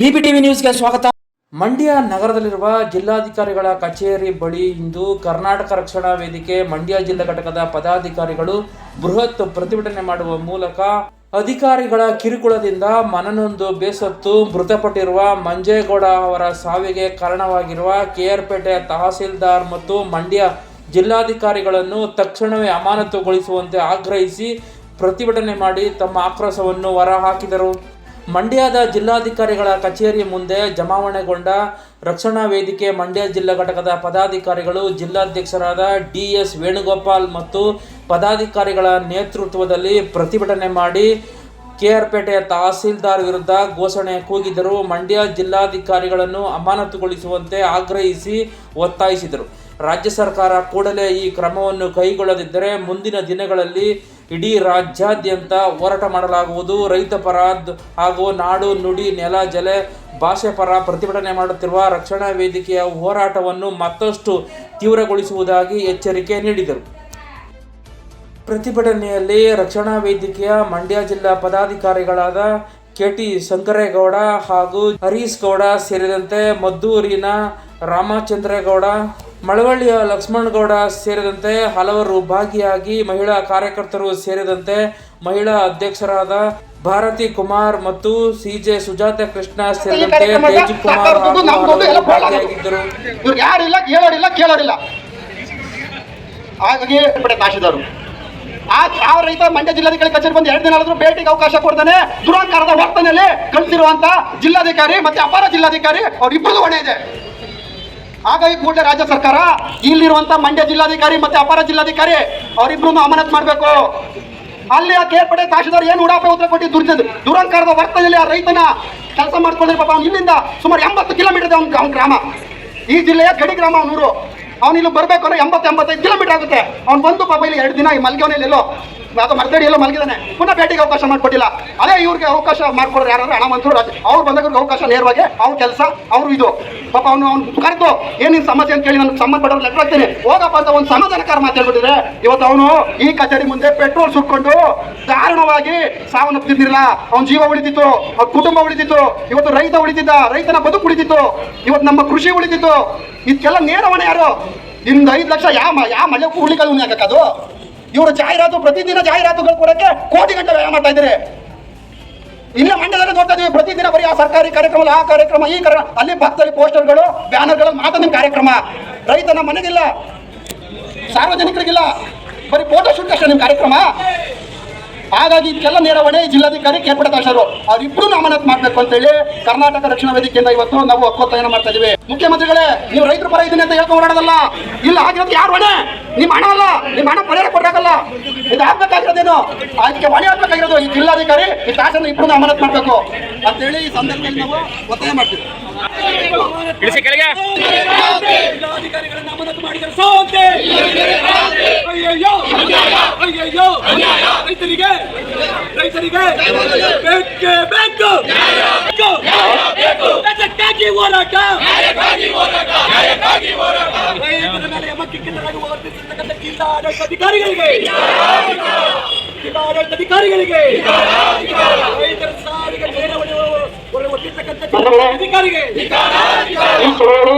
ಡಿಬಿಟಿವಿ ನ್ಯೂಸ್ಗೆ ಸ್ವಾಗತ. ಮಂಡ್ಯ ನಗರದಲ್ಲಿರುವ ಜಿಲ್ಲಾಧಿಕಾರಿಗಳ ಕಚೇರಿ ಬಳಿ ಇಂದು ಕರ್ನಾಟಕ ರಕ್ಷಣಾ ವೇದಿಕೆ, ಮಂಡ್ಯ ಜಿಲ್ಲಾ ಘಟಕದ ಪದಾಧಿಕಾರಿಗಳು ಬೃಹತ್ ಪ್ರತಿಭಟನೆ ಮಾಡುವ ಮೂಲಕ ಅಧಿಕಾರಿಗಳ ಕಿರುಕುಳದಿಂದ ಮನನೊಂದು ಬೇಸತ್ತು ಮೃತಪಟ್ಟಿರುವ ಮಂಜೇಗೌಡ ಅವರ ಸಾವಿಗೆ ಕಾರಣವಾಗಿರುವ ಕೆಆರ್ಪೇಟೆ ತಹಸೀಲ್ದಾರ್ ಮತ್ತು ಮಂಡ್ಯ ಜಿಲ್ಲಾಧಿಕಾರಿಗಳನ್ನು ತಕ್ಷಣವೇ ಅಮಾನತುಗೊಳಿಸುವಂತೆ ಆಗ್ರಹಿಸಿ ಪ್ರತಿಭಟನೆ ಮಾಡಿ ತಮ್ಮ ಆಕ್ರೋಶವನ್ನು ಹೊರಹಾಕಿದರು. ಮಂಡ್ಯದ ಜಿಲ್ಲಾಧಿಕಾರಿಗಳ ಕಚೇರಿ ಮುಂದೆ ಜಮಾವಣೆಗೊಂಡ ರಕ್ಷಣಾ ವೇದಿಕೆ, ಮಂಡ್ಯ ಜಿಲ್ಲಾ ಘಟಕದ ಪದಾಧಿಕಾರಿಗಳು, ಜಿಲ್ಲಾಧ್ಯಕ್ಷರಾದ ಡಿ ಎಸ್ ವೇಣುಗೋಪಾಲ್ ಮತ್ತು ಪದಾಧಿಕಾರಿಗಳ ನೇತೃತ್ವದಲ್ಲಿ ಪ್ರತಿಭಟನೆ ಮಾಡಿ ಕೆಆರ್ಪೇಟೆ ತಹಸೀಲ್ದಾರ್ ವಿರುದ್ಧ ಘೋಷಣೆ ಕೂಗಿದರು ಮಂಡ್ಯ ಜಿಲ್ಲಾಧಿಕಾರಿಗಳನ್ನು ಅಮಾನತುಗೊಳಿಸುವಂತೆ ಆಗ್ರಹಿಸಿ ಒತ್ತಾಯಿಸಿದರು. ರಾಜ್ಯ ಸರ್ಕಾರ ಕೂಡಲೇ ಈ ಕ್ರಮವನ್ನು ಕೈಗೊಳ್ಳದಿದ್ದರೆ ಮುಂದಿನ ದಿನಗಳಲ್ಲಿ ಇಡೀ ರಾಜ್ಯಾದ್ಯಂತ ಹೋರಾಟ ಮಾಡಲಾಗುವುದು. ರೈತ ಪರ ಹಾಗೂ ನಾಡು, ನುಡಿ, ನೆಲ, ಜಲೆ ಭಾಷೆ ಪರ ಪ್ರತಿಭಟನೆ ಮಾಡುತ್ತಿರುವ ರಕ್ಷಣಾ ವೇದಿಕೆಯ ಹೋರಾಟವನ್ನು ಮತ್ತಷ್ಟು ತೀವ್ರಗೊಳಿಸುವುದಾಗಿ ಎಚ್ಚರಿಕೆ ನೀಡಿದರು. ಪ್ರತಿಭಟನೆಯಲ್ಲಿ ರಕ್ಷಣಾ ವೇದಿಕೆಯ ಮಂಡ್ಯ ಜಿಲ್ಲಾ ಪದಾಧಿಕಾರಿಗಳಾದ ಕೆಟಿ ಶಂಕರೇಗೌಡ ಹಾಗೂ ಹರೀಶ್ ಗೌಡ ಸೇರಿದಂತೆ ಮದ್ದೂರಿನ ರಾಮಚಂದ್ರೇಗೌಡ ಮಳವಳ್ಳಿಯ ಲಕ್ಷ್ಮಣಗೌಡ ಸೇರಿದಂತೆ ಹಲವರು ಭಾಗಿಯಾಗಿ ಮಹಿಳಾ ಕಾರ್ಯಕರ್ತರು ಸೇರಿದಂತೆ ಮಹಿಳಾ ಅಧ್ಯಕ್ಷರಾದ ಭಾರತಿ ಕುಮಾರ್ ಮತ್ತು ಸಿ ಜೆ ಸುಜಾತ ಕೃಷ್ಣ ಸೇರಿದಂತೆ ತೇಜ್ ಕುಮಾರ್ ಭಾಗಿಯಾಗಿದ್ದರು ಯಾರಿಲ್ಲ ಕೇಳೋರಿಲ್ಲ ಕೇಳೋರಿಲ್ಲ. ಹಾಗಾಗಿ ಆ ರೈತ ಮಂಡ್ಯ ಜಿಲ್ಲಾಧಿಕಾರಿ ಕಚೇರಿ ಬಂದು ಎರಡು ದಿನ ಆದ್ರೂ ಭೇಟಿಗೆ ಅವಕಾಶ ಕೊಡ್ತಾನೆ ದುರಾಂಕಾರದ ವರ್ತನೆಯಲ್ಲಿ ಕಳಿಸಿರುವಂತ ಜಿಲ್ಲಾಧಿಕಾರಿ ಮತ್ತೆ ಅಪರ ಜಿಲ್ಲಾಧಿಕಾರಿ ಅವ್ರಿಬ್ಬರದು ಹೊಣೆ ಇದೆ. ಹಾಗಾಗಿ ಕೂಡಲೇ ರಾಜ್ಯ ಸರ್ಕಾರ ಇಲ್ಲಿರುವಂತ ಮಂಡ್ಯ ಜಿಲ್ಲಾಧಿಕಾರಿ ಮತ್ತೆ ಅಪರ ಜಿಲ್ಲಾಧಿಕಾರಿ ಅವರಿಬ್ರು ಅಮಾನತ್ ಮಾಡಬೇಕು. ಅಲ್ಲಿ ಆ ಕೇರ್ಪಡೆ ತಹಶೀಲ್ದಾರ್ ಏನು ಉಡಾಪೆ ಉತ್ತರ ಕೊಟ್ಟು ದುರ್ಜ ದುರಂಕಾರದ ವರ್ತನೆಯಲ್ಲಿ ಆ ರೈತನ ಕೆಲಸ ಮಾಡ್ಕೊಂಡ್ರೆ ಪಾಪ ಅವ್ನು ಇಲ್ಲಿಂದ ಸುಮಾರು ಎಂಬತ್ತು ಕಿಲೋಮೀಟರ್ ಅವ್ನ ಅವ್ನ ಗ್ರಾಮ. ಈ ಜಿಲ್ಲೆಯ ಗಡಿ ಗ್ರಾಮ ಅವನೂರು ಅವನಿಲ್ಲಿ ಬರಬೇಕು ಅಂದ್ರೆ ಎಂಬತ್ತು, ಎಂಬತ್ತೈದು ಕಿಲೋಮೀಟರ್ ಆಗುತ್ತೆ. ಅವ್ನು ಬಂದು ಪಾಪ ಇಲ್ಲಿ ಎರಡು ದಿನ ಈ ಮಲ್ಗೋನಲ್ಲಿ ಎಲ್ಲೋ ಅಥವಾ ಮರ್ದಡಿ ಎಲ್ಲ ಮಲಗಿದಾನೆ. ಪುನಃ ಭೇಟಿಗೆ ಅವಕಾಶ ಮಾಡಿಕೊಟ್ಟಿಲ್ಲ. ಅದೇ ಇವ್ರಿಗೆ ಅವಕಾಶ ಮಾಡ್ಕೊಡೋರು ಯಾರು ಹಣವಂತರು ರಾಜ ಅವ್ರು ಬಂದಾಗ ಅವಕಾಶ ನೇರವಾಗಿ ಅವ್ರ ಕೆಲಸ, ಅವ್ರು ಇದು. ಪಾಪ ಅವನು ಅವ್ನು ಕರೆದು ಏನಿನ್ ಸಮಸ್ಯೆ? ಅಂತ ಕೇಳಿ ನನಗೆ ಸಂಬಂಧಪಟ್ಟವ್ರು ಲೆಕ್ಕ ಹಾಕ್ತೀನಿ. ಹೋಗಪ್ಪ ಅಂತ ಒಂದು ಸಮಾಧಾನಕಾರ ಮಾತಾಡ್ಬಿಟ್ಟಿದ್ರೆ ಇವತ್ತು ಅವನು ಈ ಕಚೇರಿ ಮುಂದೆ ಪೆಟ್ರೋಲ್ ಸುಟ್ಕೊಂಡು ದಾರುಣವಾಗಿ ಸಾವನ್ನಪ್ಪಿದ್ದಿರಲಿಲ್ಲ ಅವ್ನ ಜೀವ ಉಳಿದಿತ್ತು ಅವ್ರ ಕುಟುಂಬ ಉಳಿದಿತ್ತು ಇವತ್ತು ರೈತ ಉಳಿದಿದ್ದ ರೈತನ ಬದುಕು ಉಳಿದಿತ್ತು ಇವತ್ತು ನಮ್ಮ ಕೃಷಿ ಉಳಿದಿತ್ತು ಇದಕ್ಕೆಲ್ಲ ನೇರವಣೆ ಯಾರು? ನಿಮ್ದು ಐದು ಲಕ್ಷ ಯಾವ ಯಾವ ಮಳೆ ಉಳಿಕಲ್ ಹಾಕದು ಇವರು ಜಾಹೀರಾತು, ಪ್ರತಿದಿನ ಜಾಹೀರಾತುಗಳು ಕೊಡಕ್ಕೆ ಕೋಟಿ ಗಂಟೆ ವ್ಯಯ ಮಾಡ್ತಾ ಇದ್ದಾರೆ. ಇಲ್ಲೇ ಮಂಡ್ಯದಲ್ಲಿ ನೋಡ್ತಾ ಇದೀವಿ, ಪ್ರತಿದಿನ ಬರೀ ಆ ಸರ್ಕಾರಿ ಕಾರ್ಯಕ್ರಮ, ಆ ಕಾರ್ಯಕ್ರಮ, ಈ ಕಾರ್ಯ ಅಲ್ಲಿ ಪಕ್ಕದಲ್ಲಿ ಪೋಸ್ಟರ್ಗಳು, ಬ್ಯಾನರ್ಗಳು ಮಾತ್ರ ನಿಮ್ಮ ಕಾರ್ಯಕ್ರಮ. ರೈತನ ಮನೆಗಿಲ್ಲ, ಸಾರ್ವಜನಿಕರಿಗಿಲ್ಲ, ಬರೀ ಫೋಟೋ ಶೂಟ್ ಅಷ್ಟೇ ನಿಮ್ಮ ಕಾರ್ಯಕ್ರಮ. ಹಾಗಾಗಿ ಇದಕ್ಕೆಲ್ಲ ನೇರವಣೆ ಜಿಲ್ಲಾಧಿಕಾರಿ ಕೇರ್ಪಡೆ ತಾಶರು ಅವ್ರಿಬ್ರು ಅಮಾನತ್ ಮಾಡಬೇಕು ಅಂತೇಳಿ ಕರ್ನಾಟಕ ರಕ್ಷಣಾ ವೇದಿಕೆಯಿಂದ ಇವತ್ತು ನಾವು ಒಕ್ಕೊತ್ತಾಯನ ಮಾಡ್ತಾ ಇದೀವಿ. ಮುಖ್ಯಮಂತ್ರಿಗಳೇ, ನೀವು ರೈತರ ಪರ ಇದೀನಿ ಅಂತ ಹೇಳ್ಕೊಂಡು ಓಡಾಡೋದಲ್ಲ. ಇಲ್ಲ ಆಗಿರೋದು ಯಾರು ಹೊಣೆ? ನಿಮ್ಮ ಹಣ ಅಲ್ಲ, ನಿಮ್ಮ ಹಣ ಪರಿಹಾರ ಕೊಡಬೇಕಲ್ಲ. ಇದು ಆಗ್ಬೇಕಾಗಿರೋದೇನು? ಅದಕ್ಕೆ ಹೊಣೆ ಆಗ್ಬೇಕಾಗಿರೋದು ಈ ಜಿಲ್ಲಾಧಿಕಾರಿ, ಈ ತಹಶೀಲ್ ಇಬ್ರು ಅಮಾನತ್ ಮಾಡಬೇಕು. ಅಂತೇಳಿ ಈ ಸಂದರ್ಭದಲ್ಲಿ ನಾವು ಒತ್ತಾಯ ಮಾಡ್ತೀವಿ. ಇಳಿಸಿ ಕೆಳಗೆ ಜಿಲ್ಲಾಧಿಕಾರಿಗಳನ್ನ ಅಮಾನತು ಮಾಡಿದರೆ ಸೋಂತೆ ಅಯ್ಯಯ್ಯೋ ಅಯ್ಯಯ್ಯೋ ರೈತರಿಗೆ ರೈತರಿಗೆ ಬೇಕೇ ಬೇಕು ಅದಕ್ಕಾಗಿ ಹೋರಾಟ ರೈತರ ಮೇಲೆ ಯಮಕಿಕ್ಕಿತರಾಗಿ ವರ್ತಿಸಿರ್ತಕ್ಕಂಥ ಜಿಲ್ಲಾಡಳಿತ ಅಧಿಕಾರಿಗಳಿಗೆ ಜಿಲ್ಲಾಡಳಿತ ಅಧಿಕಾರಿಗಳಿಗೆ ಅಧಿಕಾರಿಗೆ ಈ ಚುನಾವಣೆ